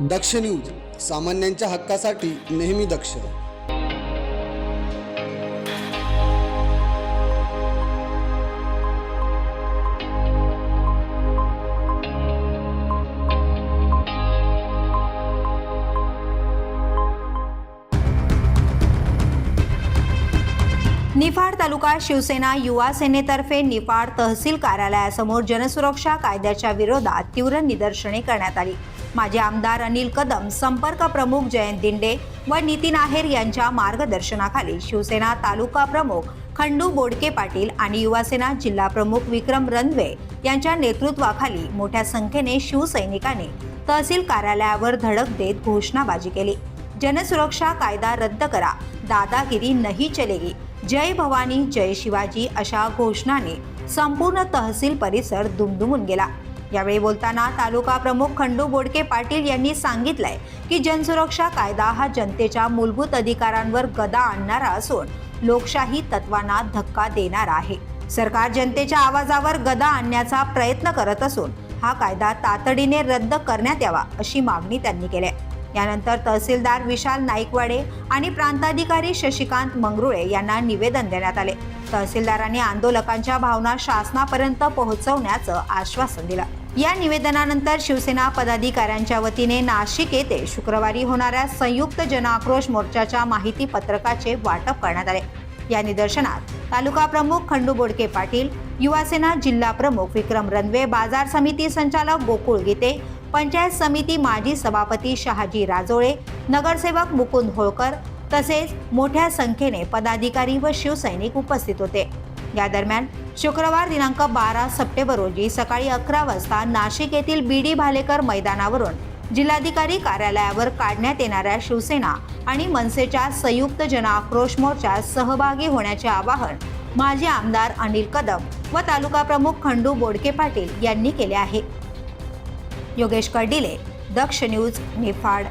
दक्ष news सामान्यांच्या हक्कासाठी नेहमी दक्ष. निफाड तालुका शिवसेना युवा सेनेतर्फे निफाड तहसील कार्यालयासमोर जनसुरक्षा कायद्याच्या विरोधात तीव्र निदर्शने करण्यात आली. माजी आमदार अनिल कदम संपर्क प्रमुख जयंत दिंडे व नितीन आहेर यांच्या मार्गदर्शनाखाली शिवसेना तालुका प्रमुख खंडू बोडके पाटील आणि युवासेना जिल्हा प्रमुख विक्रम रणवे यांच्या नेतृत्वाखाली मोठ्या संख्येने शिवसैनिकांनी तहसील कार्यालयावर धडक देत घोषणाबाजी केली. जनसुरक्षा कायदा रद्द करा दादागिरी नाही चलेगी जय भवानी जय शिवाजी अशा घोषणाने संपूर्ण तहसील परिसर दुमदुमून गेला. यावेळी बोलताना तालुका प्रमुख खंडू बोडके पाटील यांनी सांगितलंय की जनसुरक्षा कायदा हा जनतेच्या मूलभूत अधिकारांवर गदा आणणारा असून लोकशाही तत्वांना धक्का देणारा आहे. सरकार जनतेच्या आवाजावर गदा आणण्याचा प्रयत्न करत असून हा कायदा तातडीने रद्द करण्यात यावा अशी मागणी त्यांनी केली यानंतर तहसीलदार विशाल नाईकवाडे आणि प्रांताधिकारी शशिकांत मंगरुळे यांना निवेदन देण्यात आले. तहसीलदारांनी आंदोलकांच्या भावना शासनापर्यंत पोहोचवण्याचं आश्वासन दिलं. या निवेदनानंतर शिवसेना पदाधिकाऱ्यांच्या वतीने नाशिक येथे शुक्रवारी होणाऱ्या संयुक्त जनआक्रोश मोर्चाच्या माहिती पत्रकाचे वाटप करण्यात आले. या निदर्शनात तालुका प्रमुख खंडू बोडके पाटील युवासेना जिल्हा प्रमुख विक्रम रणवे बाजार समिती संचालक गोकुळ गीते पंचायत समिती माजी सभापती शहाजी राजोळे नगरसेवक मुकुंद होळकर तसेच मोठ्या संख्येने पदाधिकारी व शिवसैनिक उपस्थित होते. या दरम्यान शुक्रवार दिनांक बारा सप्टेंबर रोजी सकाळी अकरा वाजता नाशिक येथील बी डी भालेकर मैदानावरून जिल्हाधिकारी कार्यालयावर काढण्यात येणाऱ्या शिवसेना आणि मनसेच्या संयुक्त जनआक्रोश मोर्चात सहभागी होण्याचे आवाहन माजी आमदार अनिल कदम व तालुका प्रमुख खंडू बोडके पाटील यांनी केले आहे. योगेश कर्डिले दक्ष न्यूज निफाड.